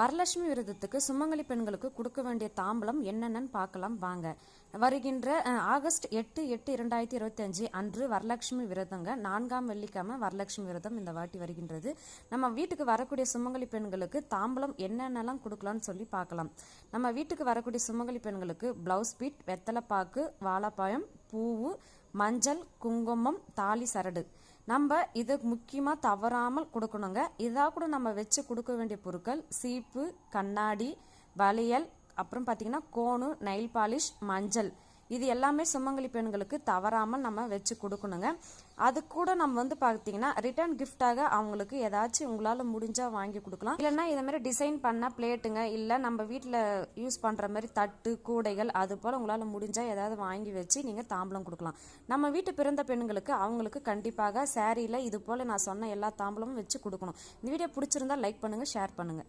வரலட்சுமி விரதத்துக்கு சுமங்கலி பெண்களுக்கு கொடுக்க வேண்டிய தாம்பலம் என்னென்னு பார்க்கலாம் வாங்க. வருகின்ற ஆகஸ்ட் எட்டு எட்டு இரண்டாயிரத்தி இருபத்தஞ்சு அன்று வரலட்சுமி விரதங்க. நான்காம் வெள்ளிக்கிழமை வரலட்சுமி விரதம் இந்த வாட்டி வருகின்றது. நம்ம வீட்டுக்கு வரக்கூடிய சுமங்கலி பெண்களுக்கு தாம்பலம் என்னென்னலாம் கொடுக்கலாம்னு சொல்லி பார்க்கலாம். நம்ம வீட்டுக்கு வரக்கூடிய சுமங்கலி பெண்களுக்கு பிளவுஸ் பீட் வெத்தலைப்பாக்கு வாழைப்பழம் பூவு மஞ்சள் குங்குமம் தாலி சரடு. நம்ம இதை முக்கியமாக தவறாமல் கொடுக்கணுங்க. இதாக கூட நம்ம வச்சு கொடுக்க வேண்டிய பொருட்கள் சீப்பு கண்ணாடி வளையல் அப்புறம் பார்த்தீங்கன்னா கோணு நெயில் பாலிஷ் மஞ்சள். இது எல்லாமே சுமங்கலி பெண்களுக்கு தவறாமல் நம்ம வச்சு கொடுக்கணுங்க. அது கூட நம்ம வந்து பார்த்தீங்கன்னா ரிட்டர்ன் கிஃப்டாக அவங்களுக்கு ஏதாச்சும் உங்களால் முடிஞ்சால் வாங்கி கொடுக்கலாம். இல்லைன்னா இதை மாதிரி டிசைன் பண்ண பிளேட்டுங்க இல்லை நம்ம வீட்டில் யூஸ் பண்ணுற மாதிரி தட்டு கூடைகள் அது போல் உங்களால் முடிஞ்சால் ஏதாவது வாங்கி வச்சு நீங்கள் தாம்பலம் கொடுக்கலாம். நம்ம வீட்டு பிறந்த பெண்களுக்கு அவங்களுக்கு கண்டிப்பாக சேரீயில் இது போல் நான் சொன்ன எல்லா தாம்பலமும் வச்சு கொடுக்கணும். இந்த வீடியோ பிடிச்சிருந்தா லைக் பண்ணுங்கள் ஷேர் பண்ணுங்கள்